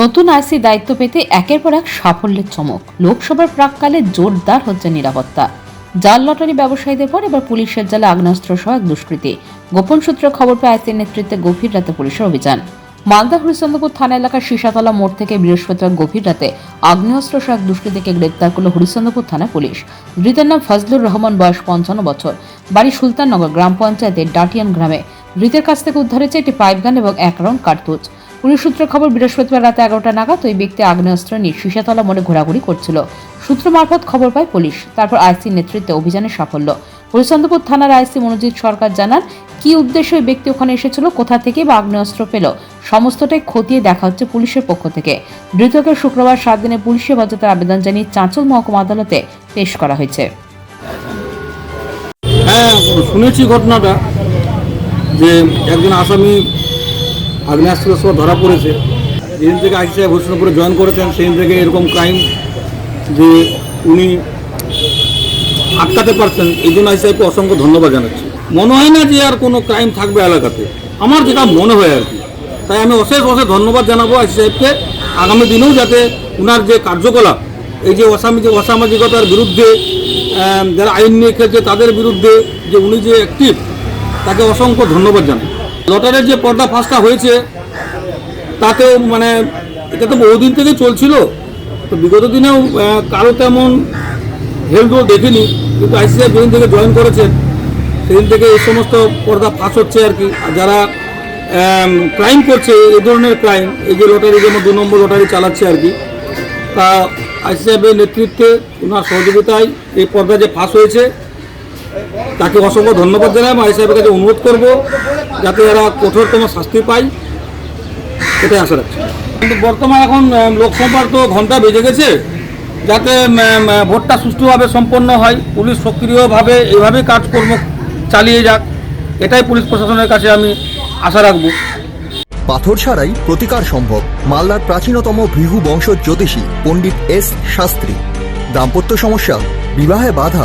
নতুন আইসি দায়িত্ব পেতে একের পর এক সাফল্যের চমক। লোকসভার প্রাককালে জোরদার হচ্ছে নিরাপত্তা। জাল লটারি ব্যবসায়ীদের পর এবার পুলিশের জালে আগ্নেয়াস্ত্র সহ এক দুষ্কৃতী। গোপন সূত্রে খবর পেয়ে আইসির নেতৃত্বে গভীর রাতে পুলিশের অভিযান। মালদা হরিশ্চন্দ্রপুর থানা এলাকার শীষাতলা মোড় থেকে বৃহস্পতিবার গভীর রাতে আগ্নেয়াস্ত্র সহ এক দুষ্কৃতীকে গ্রেপ্তার করল হরিশ্চন্দ্রপুর থানা পুলিশ। ধৃতের নাম ফজলুর রহমান, বয়স পঞ্চান্ন বছর। বাড়ি সুলতাননগর গ্রাম পঞ্চায়েতের ডাটিয়ান গ্রামে। ধৃতের কাছ থেকে উদ্ধার হয়েছে একটি পাইপ গান এবং এক রাউন্ড কার্তুজ। পুলিশ সূত্রে খবর, বৃহস্পতিবার রাতে এগারোটা নাগাদ ওই ব্যক্তি আগ্নেয়াস্ত্র নিয়ে শীষাতলা মোড়ে ঘোরাঘুরি করছিল। সূত্র মারফত খবর পায় পুলিশ। তারপর আইসির নেতৃত্বে অভিযানে সাফল্য। হরিচন্দ্রপুর থানার আইসি মনোজিৎ সরকার জানান, কি উদ্দেশ্যে ওই ব্যক্তি ওখানে এসেছিল, কোথা থেকে বা আগ্নেয়াস্ত্র পেল? সমস্তটাই খতিয়ে দেখা হচ্ছে পুলিশের পক্ষ থেকে। ধৃতকে শুক্রবার সাত দিনে পুলিশ হেফাজতের আবেদন জানিয়ে চাঁচল মহকুমা আদালতে পেশ করা হয়েছে। হ্যাঁ শুনেছি ঘটনাটা যে একজন আসামি আগ্নেয়াস্ত্রের সহ ধরা পড়েছে। যেদিন থেকে আইসি সাহেব হোসেনপুরে জয়েন করেছেন, সেদিন থেকে এরকম ক্রাইম যে উনি আটকাতে পারছেন, এই জন্য আইসি সাহেবকে অসংখ্য ধন্যবাদ জানাচ্ছি। মনে হয় না যে আর কোনো ক্রাইম থাকবে এলাকাতে। আমার যেটা মনে হয় আর কি। তাই আমি অশেষ অশেষ ধন্যবাদ জানাব আইসি সাহেবকে। আগামী দিনেও যাতে উনার যে কার্যকলাপ, এই যে অসামাজিক অসামাজিকতার বিরুদ্ধে যারা আইন নিয়ে খেলছে, তাদের বিরুদ্ধে যে উনি যে অ্যাক্টিভ তাকে অসংখ্য ধন্যবাদ জানাই। লটারের যে পর্দা ফাঁসটা হয়েছে, তাতেও মানে এটা তো বহুদিন থেকে চলছিল। তো বিগত দিনেও কারও তেমন হেলথও দেখিনি, কিন্তু আইসিআই যেদিন থেকে জয়েন করেছেন, সেদিন থেকে এই সমস্ত পর্দা ফাঁস হচ্ছে আর কি। যারা ক্রাইম করছে এই ধরনের ক্রাইম, এই যে লটারি যেমন দু নম্বর লটারি চালাচ্ছে আর কি, তা আইসিআইবের নেতৃত্বে, ওনার সহযোগিতায় এই পর্দা যে ফাঁস হয়েছে তাকে অসংখ্য ধন্যবাদ জানাই। এবং আইসিআইবের কাছে অনুরোধ করব যাতে এরা কঠোরতম শাস্তি পায়। এটাই আশা রাখছি। কিন্তু বর্তমান এখন লোকসভার তো ঘণ্টা বেজে গেছে। যাতে ভোটটা সুষ্ঠুভাবে সম্পন্ন হয়, পুলিশ সক্রিয়ভাবে এভাবে কাজকর্ম চালিয়ে যাক, এটাই পুলিশ প্রশাসনের কাছে আমি আশা রাখব। পাথর ছাড়াই প্রতিকার সম্ভব, মালদার প্রাচীনতম ভৃহু বংশ জ্যোতিষী পণ্ডিত এস শাস্ত্রী। দাম্পত্য সমস্যা, বিবাহে বাধা